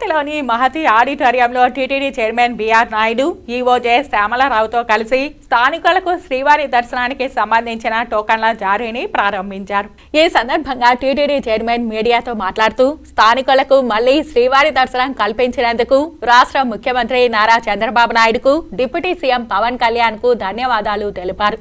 తిరుపతిలోని మహతి ఆడిటోరియంలో TTD chairman BR Naidu EO J శ్యామలరావుతో కలిసి స్థానికులకు శ్రీవారి దర్శనానికి సంబంధించిన టోకన్ల జారీని ప్రారంభించారు. ఈ సందర్భంగా టీటీడీ చైర్మన్ మీడియాతో మాట్లాడుతూ స్థానికులకు మళ్ళీ శ్రీవారి దర్శనం కల్పించినందుకు రాష్ట్ర ముఖ్యమంత్రి నారా చంద్రబాబు నాయుడుకు డిప్యూటీ సీఎం పవన్ కళ్యాణ్కు ధన్యవాదాలు తెలిపారు.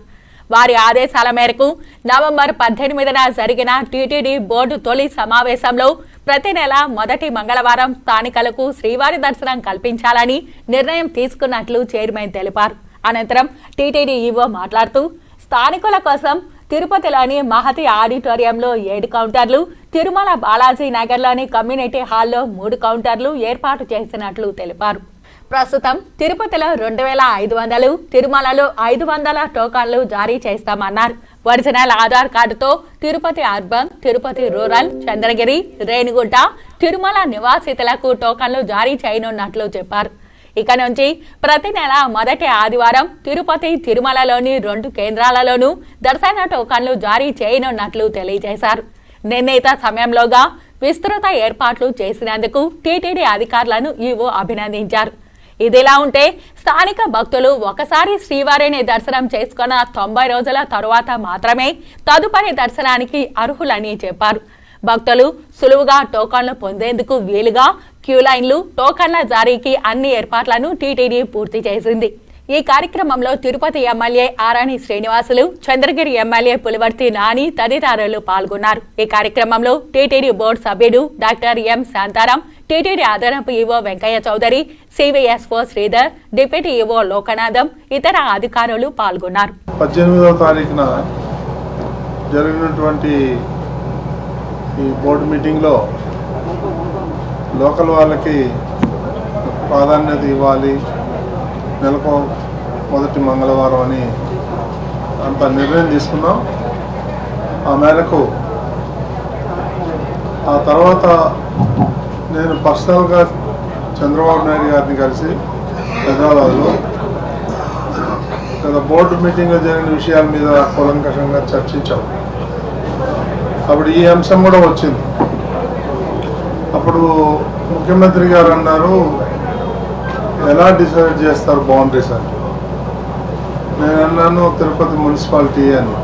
వారి ఆదేశాల మేరకు నవంబర్ పద్దెనిమిదిన జరిగిన టీటీడీ బోర్డు తొలి సమావేశంలో ప్రతి నెల మొదటి మంగళవారం స్థానికులకు శ్రీవారి దర్శనం కల్పించాలని నిర్ణయం తీసుకున్నట్లు చైర్మన్ తెలిపారు. అనంతరం టీటీడీ ఈవో మాట్లాడుతూ స్థానికుల కోసం తిరుపతిలోని మహతి ఆడిటోరియంలో ఏడు కౌంటర్లు తిరుమల బాలాజీ నగర్లోని కమ్యూనిటీ హాల్లో మూడు కౌంటర్లు ఏర్పాటు చేసినట్లు తెలిపారు. ప్రస్తుతం తిరుపతిలో రెండు వేల ఐదు వందలు తిరుమలలో ఐదు వందల టోకన్లు జారీ చేస్తామన్నారు. ఒరిజినల్ ఆధార్ కార్డుతో తిరుపతి అర్బన్ తిరుపతి రూరల్ చంద్రగిరి రేణిగుంట తిరుమల నివాసితులకు టోకన్లు జారీ చేయనున్నట్లు చెప్పారు. ఇక నుంచి ప్రతి నెల మొదటి ఆదివారం తిరుపతి తిరుమలలోని రెండు కేంద్రాలలోనూ దర్శన టోకన్లు జారీ చేయనున్నట్లు తెలియజేశారు. నిర్ణీత సమయంలోగా విస్తృత ఏర్పాట్లు చేసినందుకు టీటీడీ అధికారులను ఈవో అభినందించారు. ఇదిలా ఉంటే స్థానిక భక్తులు ఒకసారి శ్రీవారిని దర్శనం చేసుకున్న తొంభై రోజుల తరువాత మాత్రమే తదుపరి దర్శనానికి అర్హులని చెప్పారు. భక్తులు సులువుగా టోకన్లు పొందేందుకు వీలుగా క్యూ లైన్లు టోకన్ల జారీకి అన్ని ఏర్పాట్లను టీటీడీ పూర్తి చేసింది. ఈ కార్యక్రమంలో తిరుపతి ఎమ్మెల్యే ఆరాణి శ్రీనివాసులు చంద్రగిరి ఎమ్మెల్యే పులివర్తి నాని తదితరులు పాల్గొన్నారు. ఈ కార్యక్రమంలో టీటీడీ బోర్డు సభ్యుడు డాక్టర్ ఎం శాంతారాం టీటీడీ అదనపు EO Venkaiah Chowdary CVSO Sridhar deputy EO Lokanatham ఇతర అధికారులు పాల్గొన్నారు. పద్దెనిమిదవ తారీఖున జరిగినటువంటి ఈ బోర్డు మీటింగ్లో లోకల్ వాళ్ళకి ప్రాధాన్యత ఇవ్వాలి. నెలకు మొదటి మంగళవారం అని అంత నిర్ణయం తీసుకున్నాం. ఆ మేరకు ఆ తర్వాత నేను పర్సనల్గా చంద్రబాబు నాయుడు గారిని కలిసి హైదరాబాద్లో గత బోర్డు మీటింగ్లో జరిగిన విషయాల మీద కూలంకషంగా చర్చించాం. అప్పుడు ఈ అంశం కూడా వచ్చింది. అప్పుడు ముఖ్యమంత్రి గారు అన్నారు ఎలా డిసైడ్ చేస్తారు బౌండరీస్ అని నేను అన్నాను తిరుపతి మున్సిపాలిటీ అని.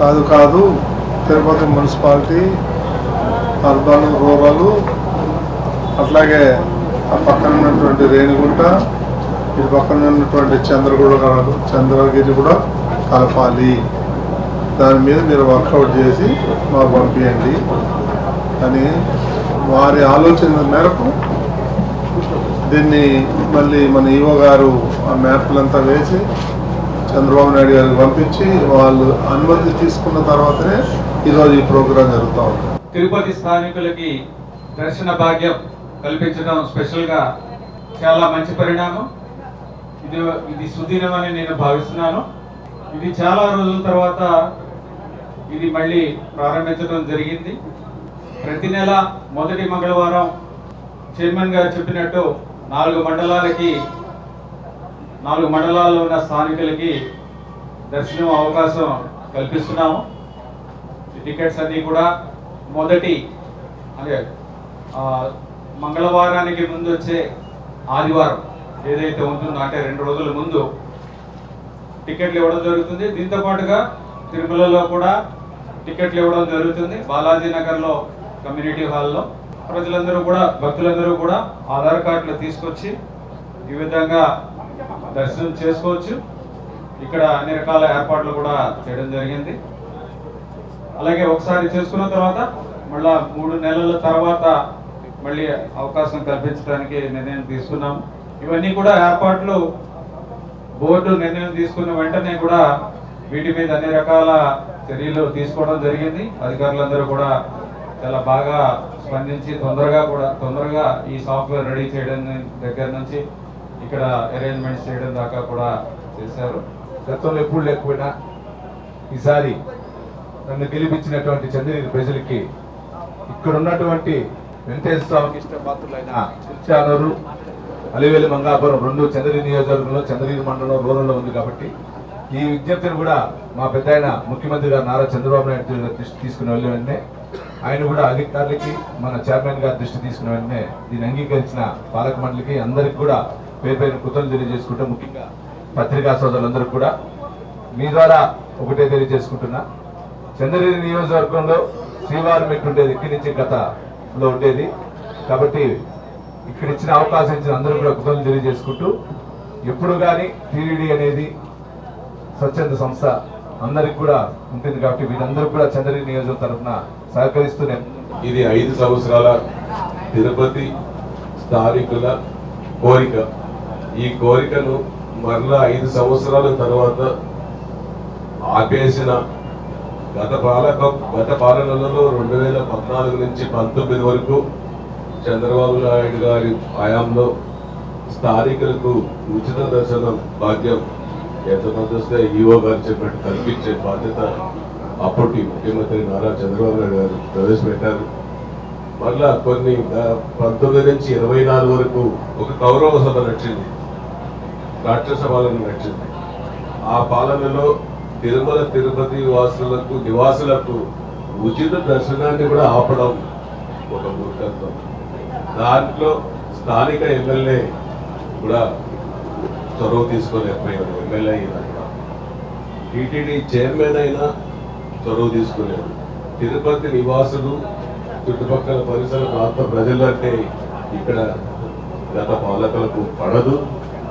కాదు కాదు తిరుపతి మున్సిపాలిటీ అర్బన్ రూరల్ అట్లాగే ఆ పక్కన ఉన్నటువంటి రేణిగుంట ఇటు పక్కన ఉన్నటువంటి చంద్రగూడ చంద్రగిరి కూడా కలపాలి. దాని మీద మీరు వర్కౌట్ చేసి మాకు పంపించండి అని వారి ఆలోచన మేరకు దీన్ని మళ్ళీ మన ఈవో గారు ఆ మ్యాప్లంతా వేసి చంద్రబాబు నాయుడు గారికి పంపించి వాళ్ళు అనుమతి తీసుకున్న తర్వాతనే ఈరోజు ఈ ప్రోగ్రాం జరుగుతూ ఉంది తిరుపతి స్థానికులకి దర్శన భాగ్యం కల్పించడం స్పెషల్గా చాలా మంచి పరిణామం. ఇది ఇది సుదీనం అని నేను భావిస్తున్నాను. ఇది చాలా రోజుల తర్వాత ఇది మళ్ళీ ప్రారంభించడం జరిగింది. ప్రతి నెల మొదటి మంగళవారం చైర్మన్ గారు చెప్పినట్టు నాలుగు మండలాలకి నాలుగు మండలాల్లో ఉన్న స్థానికులకి దర్శనం అవకాశం కల్పిస్తున్నాము. టికెట్స్ అన్నీ కూడా మొదటి అదే మంగళవారానికి ముందు వచ్చే ఆదివారం ఏదైతే ఉంటుందో అంటే రెండు రోజుల ముందు టికెట్లు ఇవ్వడం జరుగుతుంది. దీంతో పాటుగా తిరుమలలో కూడా టికెట్లు ఇవ్వడం జరుగుతుంది. బాలాజీ నగర్లో కమ్యూనిటీ హాల్లో. ప్రజలందరూ కూడా భక్తులందరూ కూడా ఆధార్ కార్డులు తీసుకొచ్చి ఈ విధంగా దర్శనం చేసుకోవచ్చు. ఇక్కడ అన్ని రకాల ఏర్పాట్లు కూడా చేయడం జరిగింది. అలాగే ఒకసారి చేసుకున్న తర్వాత మళ్ళా మూడు నెలల తర్వాత మళ్ళీ అవకాశం కల్పించడానికి నిర్ణయం తీసుకున్నాం. ఇవన్నీ కూడా ఏర్పాట్లు బోర్డు నిర్ణయం తీసుకున్న వెంటనే కూడా వీటి మీద అన్ని రకాల చర్యలు తీసుకోవడం జరిగింది. అధికారులందరూ కూడా చాలా బాగా స్పందించి తొందరగా కూడా తొందరగా ఈ సాఫ్ట్వేర్ రెడీ చేయడం దగ్గర నుంచి ఇక్కడ అరేంజ్మెంట్స్ చేయడం దాకా కూడా చేశారు. గతంలో ఎప్పుడు లేకపోయినా ఈసారి నన్ను గెలిపించినటువంటి చంద్రగిరి ప్రజలకి ఇక్కడ ఉన్నటువంటి వెంకటేశ్వర స్వామికి ఇష్టపాత్రులైన చిల్చానూరు అలివేలి మంగాపురం రెండు చంద్రగిరి నియోజకవర్గంలో చంద్రగిరి మండలం రూరల్లో ఉంది కాబట్టి ఈ విజ్ఞప్తిని కూడా మా పెద్ద ముఖ్యమంత్రి గారు నారా చంద్రబాబు నాయుడు దృష్టి తీసుకుని వెళ్ళి వెంటనే ఆయన కూడా అధికారులకి మన చైర్మన్ గారి దృష్టి తీసుకున్న వెంటనే దీన్ని అంగీకరించిన పాలక మండలికి అందరికి కూడా పేరు పేరు కృతజ్ఞతలు తెలియజేసుకుంటూ ముఖ్యంగా పత్రికా సోదరులందరికీ కూడా మీ ద్వారా ఒకటే తెలియజేసుకుంటున్నా. చంద్రగిరి నియోజకవర్గంలో శ్రీవారి మెట్టు ఉండేది. ఇక్కడి నుంచి గతలో ఉండేది. కాబట్టి ఇక్కడ ఇచ్చిన అవకాశం ఇచ్చిన అందరూ కూడా కృతజ్ఞతలు తెలియజేసుకుంటూ ఎప్పుడు కానీ టీడీడీ అనేది స్వచ్ఛంద సంస్థ అందరికి కూడా ఉంటుంది కాబట్టి వీళ్ళందరూ కూడా చంద్రగిరి నియోజకవర్గం తరఫున సహకరిస్తూనే ఇది ఐదు సంవత్సరాల తిరుపతి స్థానికుల కోరిక. ఈ కోరికను మరలా ఐదు సంవత్సరాల తర్వాత ఆపేసిన గత పాలక గత పాలనలలో రెండు వేల పద్నాలుగు నుంచి పంతొమ్మిది వరకు చంద్రబాబు నాయుడు గారి హయాంలో స్థానికులకు ఉచిత దర్శనం భాగ్యం ఎంతమంది వస్తే ఈఓ గారు చెప్పినట్టు కల్పించే బాధ్యత అప్పటి ముఖ్యమంత్రి నారా చంద్రబాబు నాయుడు గారు ప్రవేశపెట్టారు. మళ్ళా కొన్ని పంతొమ్మిది నుంచి ఇరవై నాలుగు వరకు ఒక కౌరవ సభ నడిచింది. రాక్షస పాలన నడిచింది. ఆ పాలనలో తిరుమల తిరుపతి వాసులకు నివాసులకు ఉచిత దర్శనాన్ని కూడా ఆపడం ఒక మూర్ఖత్వం. దాంట్లో స్థానిక ఎమ్మెల్యే కూడా చొరవ తీసుకోలేకపోయారు ఎమ్మెల్యే అయినా టీటీడీ చైర్మన్ అయినా చొరవ తీసుకోలేదు తిరుపతి నివాసులు చుట్టుపక్కల పరిసర ప్రాంత ప్రజలంటే ఇక్కడ గత పాలకులకు పడదు.